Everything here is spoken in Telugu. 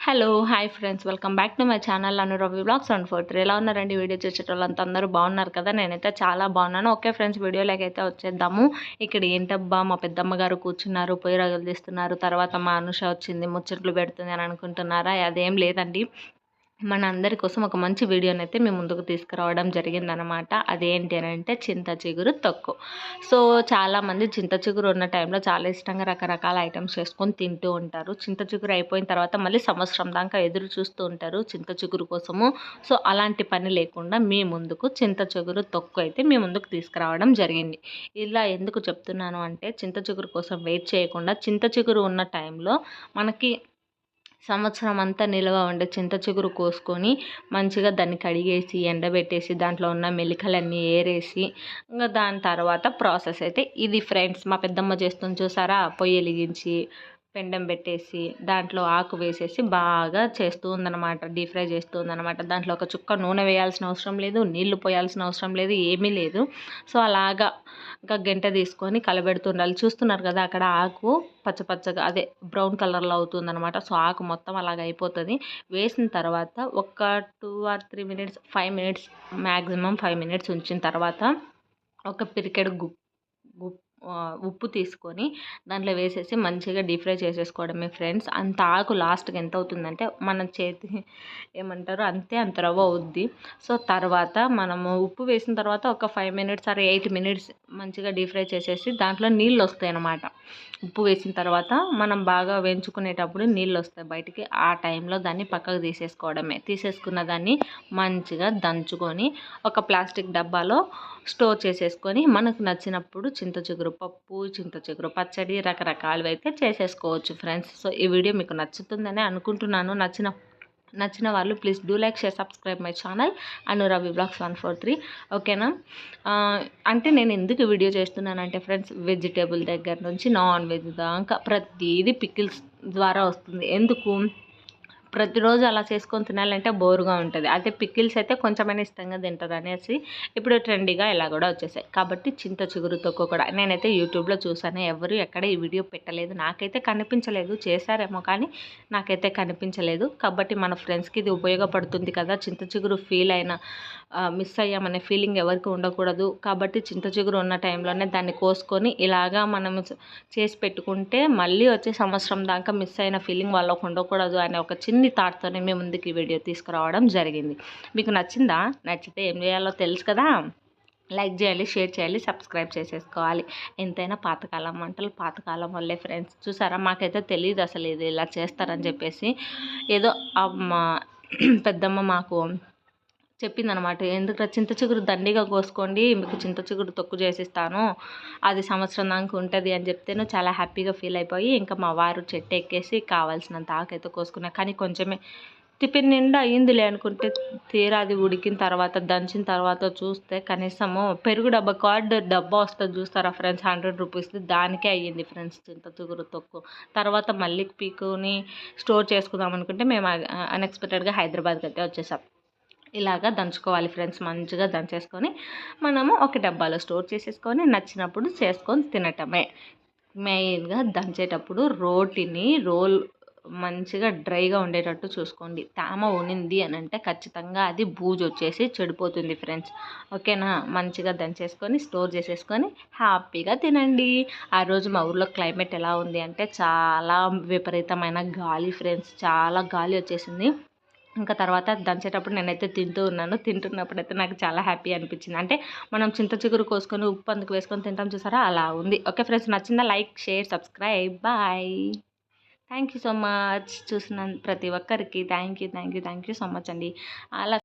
Hello hi friends welcome back to my channel Anuravi blogs and four ఎలా ఉన్నారండి? వీడియో చూసేటోళ్ళంతా అందరూ బాగున్నారు కదా? నేనైతే చాలా బాగున్నాను. ఓకే ఫ్రెండ్స్ వీడియోలోకి అయితే వచ్చేద్దాము. ఇక్కడ ఏంటబ్బా మా పెద్దమ్మ గారు కూర్చున్నారు పొయ్యి రగలు తీస్తున్నారు. తర్వాత మా అనుష వచ్చింది ముచ్చట్లు పెడుతుంది అని అనుకుంటున్నారా? అదేం లేదండి. మన అందరి కోసం ఒక మంచి వీడియోని అయితే మేము ముందుకు తీసుకురావడం జరిగిందనమాట అదేంటి అని అంటే చింత చిగురు తొక్కు. సో చాలామంది చింత చిగురు ఉన్న టైంలో చాలా ఇష్టంగా రకరకాల ఐటమ్స్ చేసుకొని తింటూ ఉంటారు. చింత చిగురు అయిపోయిన తర్వాత మళ్ళీ సంవత్సరం దాకా ఎదురు చూస్తూ ఉంటారు చింత చిగురు కోసము. సో అలాంటి పని లేకుండా మీ ముందుకు చింత చిగురు తొక్కు అయితే మీ ముందుకు తీసుకురావడం జరిగింది. ఇలా ఎందుకు చెప్తున్నాను అంటే చింత చిగురు కోసం వెయిట్ చేయకుండా చింత చిగురు ఉన్న టైంలో మనకి సంవత్సరం అంతా నిల్వ ఉండే చింత చిగురు కోసుకొని మంచిగా దాన్ని కడిగేసి ఎండబెట్టేసి దాంట్లో ఉన్న మెలికలన్నీ ఏరేసి ఇంకా దాని తర్వాత ప్రాసెస్ అయితే ఇది ఫ్రెండ్స్. మా పెద్దమ్మ చేస్తుంది చూసారా? పొయ్యి వెలిగించి పెండం పెట్టేసి దాంట్లో ఆకు వేసేసి బాగా చేస్తూ ఉందన్నమాట డీప్ ఫ్రై చేస్తూ ఉందన్నమాట దాంట్లో ఒక చుక్క నూనె వేయాల్సిన అవసరం లేదు నీళ్ళు పోయాల్సిన అవసరం లేదు ఏమీ లేదు. సో అలాగా ఇంకా గంట తీసుకొని కలబెడుతుండాలి. చూస్తున్నారు కదా అక్కడ ఆకు పచ్చపచ్చగా అదే బ్రౌన్ కలర్లో అవుతుందన్నమాట. సో ఆకు మొత్తం అలాగ అయిపోతుంది. వేసిన తర్వాత ఒక two or three minutes five minutes maximum five minutes ఉంచిన తర్వాత ఒక పిరికెడు గు ఉప్పు తీసుకొని దాంట్లో వేసేసి మంచిగా డీప్ ఫ్రై చేసేసుకోవడమే ఫ్రెండ్స్. అంత ఆకు లాస్ట్కి ఎంత అవుతుందంటే మన చేతి ఏమంటారు? అంతే అంత రవ్వ అవుద్ది. సో తర్వాత మనము ఉప్పు వేసిన తర్వాత ఒక ఫైవ్ మినిట్స్ అరే ఎయిట్ మినిట్స్ మంచిగా డీప్ ఫ్రై చేసేసి దాంట్లో నీళ్ళు వస్తాయి అన్నమాట ఉప్పు వేసిన తర్వాత మనం బాగా వేయించుకునేటప్పుడు నీళ్ళు వస్తాయి బయటికి. ఆ టైంలో దాన్ని పక్కకు తీసేసుకోవడమే. తీసేసుకున్న దాన్ని మంచిగా దంచుకొని ఒక ప్లాస్టిక్ డబ్బాలో స్టోర్ చేసేసుకొని మనకు నచ్చినప్పుడు చింత చిగురు పప్పు చింత చిగురు పచ్చడి రకరకాలు అయితే చేసేసుకోవచ్చు ఫ్రెండ్స్. సో ఈ వీడియో మీకు నచ్చుతుందని అనుకుంటున్నాను. నచ్చిన నచ్చిన వాళ్ళు please do like share subscribe my channel Anuravi blogs one four three ఓకేనా అంటే నేను ఎందుకు వీడియో చేస్తున్నానంటే ఫ్రెండ్స్ వెజిటేబుల్ దగ్గర నుంచి నాన్ వెజ్ దాకా ప్రతిదీ పికిల్స్ ద్వారా వస్తుంది. ఎందుకు? ప్రతిరోజు అలా చేసుకొని తినాలంటే బోరుగా ఉంటుంది. అదే పికిల్స్ అయితే కొంచెమైనా ఇష్టంగా తింటుంది అనేసి ఇప్పుడు ట్రెండీగా ఇలా కూడా వచ్చేసాయి. కాబట్టి చింత చిగురు తొక్కు కూడా నేనైతే యూట్యూబ్లో చూసాను. ఎవరు ఎక్కడ ఈ వీడియో పెట్టలేదు. నాకైతే కనిపించలేదు. చేశారేమో కానీ నాకైతే కనిపించలేదు. కాబట్టి మన ఫ్రెండ్స్కి ఇది ఉపయోగపడుతుంది కదా. చింత చిగురు ఫీల్ అయిన మిస్ అయ్యామనే ఫీలింగ్ ఎవరికి ఉండకూడదు. కాబట్టి చింత చిగురు ఉన్న టైంలోనే దాన్ని కోసుకొని ఇలాగా మనం చేసి పెట్టుకుంటే మళ్ళీ వచ్చే సంవత్సరం దాకా మిస్ అయిన ఫీలింగ్ వాళ్ళకు ఉండకూడదు అనే ఒక చిన్న అన్ని థాట్తోనే మీ ముందుకు వీడియో తీసుకురావడం జరిగింది. మీకు నచ్చిందా? నచ్చితే ఏం చేయాలో తెలుసు కదా? లైక్ చేయాలి షేర్ చేయాలి సబ్స్క్రైబ్ చేసేసుకోవాలి. ఎంతైనా పాతకాలం వంటలు పాతకాలం వల్లే ఫ్రెండ్స్ చూసారా? మాకైతే తెలియదు అసలు ఇది ఇలా చేస్తారని చెప్పేసి. ఏదో అమ్మ పెద్దమ్మ మాకు చెప్పిందనమాట ఎందుకు చింత చిగురు దండిగా కోసుకోండి మీకు చింత చిగురు తొక్కు చేసిస్తాను అది సంవత్సరం దాకా ఉంటుంది అని చెప్తేను చాలా హ్యాపీగా ఫీల్ అయిపోయి ఇంకా మా వారు చెట్టు ఎక్కేసి కావాల్సినంత ఆకైతే కోసుకున్నా. కానీ కొంచెమే టిఫిన్ నిండా అయ్యిందిలే అనుకుంటే తీరా అది ఉడికిన తర్వాత దంచిన తర్వాత చూస్తే కనీసము పెరుగు డబ్బా కార్డ్ డబ్బా వస్తుంది చూస్తారా ఫ్రెండ్స్? హండ్రెడ్ రూపీస్ దానికే అయ్యింది ఫ్రెండ్స్ చింత చిగురు తొక్కు. తర్వాత మళ్ళీ పీకుని స్టోర్ చేసుకుందాం అనుకుంటే మేము అన్ఎక్స్పెక్టెడ్గా హైదరాబాద్కి అయితే వచ్చేసాం. ఇలాగా దంచుకోవాలి ఫ్రెండ్స్ మంచిగా దంచేసుకొని మనము ఒక డబ్బాలో స్టోర్ చేసేసుకొని నచ్చినప్పుడు చేసుకొని తినటమే. మెయిన్గా దంచేటప్పుడు రోటిని రోల్ మంచిగా డ్రైగా ఉండేటట్టు చూసుకోండి. తేమ ఉనింది అని అంటే ఖచ్చితంగా అది బూజు వచ్చేసి చెడిపోతుంది ఫ్రెండ్స్. ఓకేనా? మంచిగా దంచేసుకొని స్టోర్ చేసేసుకొని హ్యాపీగా తినండి. ఆ రోజు మా ఊర్లో క్లైమేట్ ఎలా ఉంది అంటే చాలా విపరీతమైన గాలి ఫ్రెండ్స్. చాలా గాలి వచ్చేసింది. ఇంకా తర్వాత దంచేటప్పుడు నేనైతే తింటూ ఉన్నాను. తింటున్నప్పుడు అయితే నాకు చాలా హ్యాపీ అనిపించింది. అంటే మనం చింత చిగురు కోసుకొని ఉప్పు అందుకు వేసుకొని తింటాం చూసారా? అలా ఉంది. ఓకే ఫ్రెండ్స్ నచ్చిందా like share subscribe. Bye. Thank you so much. చూసిన ప్రతి ఒక్కరికి thank you thank you thank you so much అండి. అలా